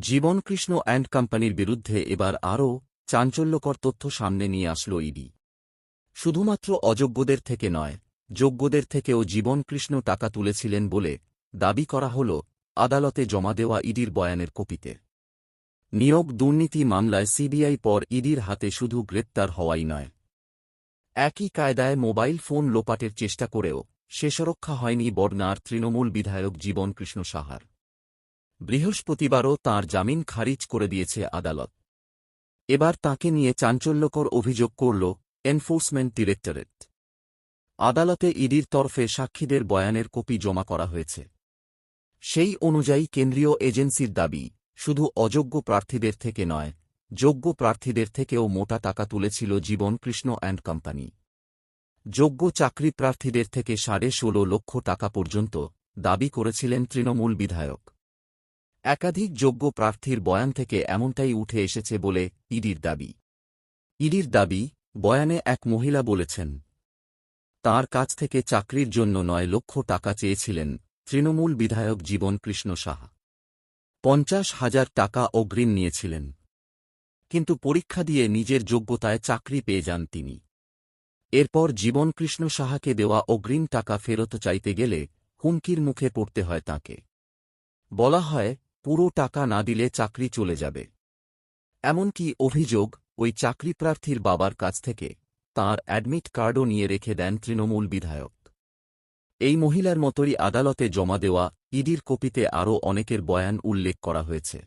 Jibankrishna and কোম্পানির বিরুদ্ধে এবার আরও চাঞ্চল্যকর তথ্য সামনে নিয়ে আসল ইডি। শুধুমাত্র অযোগ্যদের থেকে নয়, যোগ্যদের থেকেও জীবনকৃষ্ণ টাকা তুলেছিলেন বলে দাবি করা হল আদালতে জমা দেওয়া ইডির বয়ানের কপিতে। নিয়োগ দুর্নীতি মামলায় সিবিআই পর ইডির হাতে শুধু গ্রেপ্তার হওয়াই নয়। একই কায়দায় মোবাইল ফোন লোপাটের চেষ্টা করেও শেষরক্ষা হয়নি বর্নার তৃণমূল বিধায়ক জীবনকৃষ্ণ সাহার। বৃহস্পতিবারও তাঁর জামিন খারিজ করে দিয়েছে আদালত। এবার তাকে নিয়ে চাঞ্চল্যকর অভিযোগ করল এনফোর্সমেন্ট ডিরেক্টরেট। আদালতে ইডির তরফে সাক্ষীদের বয়ানের কপি জমা করা হয়েছে। সেই অনুযায়ী কেন্দ্রীয় এজেন্সির দাবি, শুধু অযোগ্য প্রার্থীদের থেকে নয়, যোগ্য প্রার্থীদের থেকেও মোটা টাকা তুলেছিল জীবন কৃষ্ণ অ্যান্ড কোম্পানি। যোগ্য চাকরি প্রার্থীদের থেকে সাড়ে ষোলো লক্ষ টাকা পর্যন্ত দাবি করেছিলেন তৃণমূল বিধায়ক। একাধিক যোগ্য প্রার্থীর বয়ান থেকে এমনটাই উঠে এসেছে বলে ইডির দাবি। ইডির দাবি, বয়ানে এক মহিলা বলেছেন, তার কাছ থেকে চাকরির জন্য নয় লক্ষ টাকা চেয়েছিলেন তৃণমূল বিধায়ক জীবন কৃষ্ণ সাহা। পঞ্চাশ হাজার টাকা অগ্রিম নিয়েছিলেন। কিন্তু পরীক্ষা দিয়ে নিজের যোগ্যতায় চাকরি পেয়ে যান তিনি। এরপর জীবন কৃষ্ণ সাহাকে দেওয়া অগ্রিম টাকা ফেরত চাইতে গেলে হুমকির মুখে পড়তে হয় তাকে। বলা হয় পুরো টাকা না দিলে চাকরি চলে যাবে। এমনকি অভিযোগ, ওই চাকরিপ্রার্থীর বাবার কাছ থেকে তাঁর অ্যাডমিট কার্ডও নিয়ে রেখে দেন তৃণমূল বিধায়ক। এই মহিলার মতোই আদালতে জমা দেওয়া ইডির কপিতে আরও অনেকের বয়ান উল্লেখ করা হয়েছে।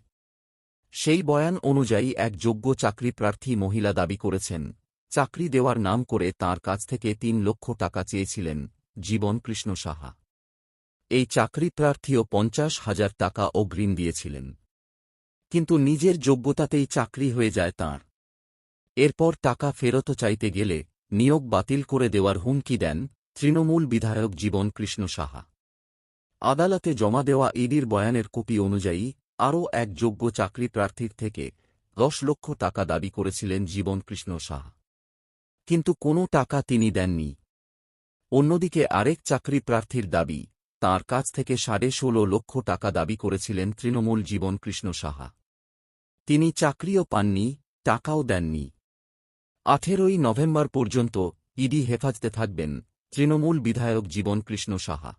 সেই বয়ান অনুযায়ী এক যোগ্য চাকরিপ্রার্থী মহিলা দাবি করেছেন, চাকরি দেওয়ার নাম করে তার কাছ থেকে তিন লক্ষ টাকা চেয়েছিলেন জীবন কৃষ্ণ সাহা। এই চাকরি প্রার্থীও পঞ্চাশ হাজার টাকা অগ্রিম দিয়েছিলেন। কিন্তু নিজের যোগ্যতাতেই চাকরি হয়ে যায় তাঁর। এরপর টাকা ফেরত চাইতে গেলে নিয়োগ বাতিল করে দেওয়ার হুমকি দেন তৃণমূল বিধায়ক জীবন কৃষ্ণ সাহা। আদালতে জমা দেওয়া ইডির বয়ানের কপি অনুযায়ী আরও এক যোগ্য চাকরি প্রার্থীর থেকে দশ লক্ষ টাকা দাবি করেছিলেন জীবন কৃষ্ণ সাহা। কিন্তু কোনো টাকা তিনি দেননি। অন্যদিকে আরেক চাকরি প্রার্থীর দাবি তার কাছ থেকে সাড়ে ষোলো লক্ষ টাকা দাবি করেছিলেন তৃণমূল জীবন কৃষ্ণ সাহা। তিনি চাকরিও পাননি, টাকাও দেননি। আঠেরোই নভেম্বর পর্যন্ত ইডি হেফাজতে থাকবেন তৃণমূল বিধায়ক জীবন কৃষ্ণ সাহা।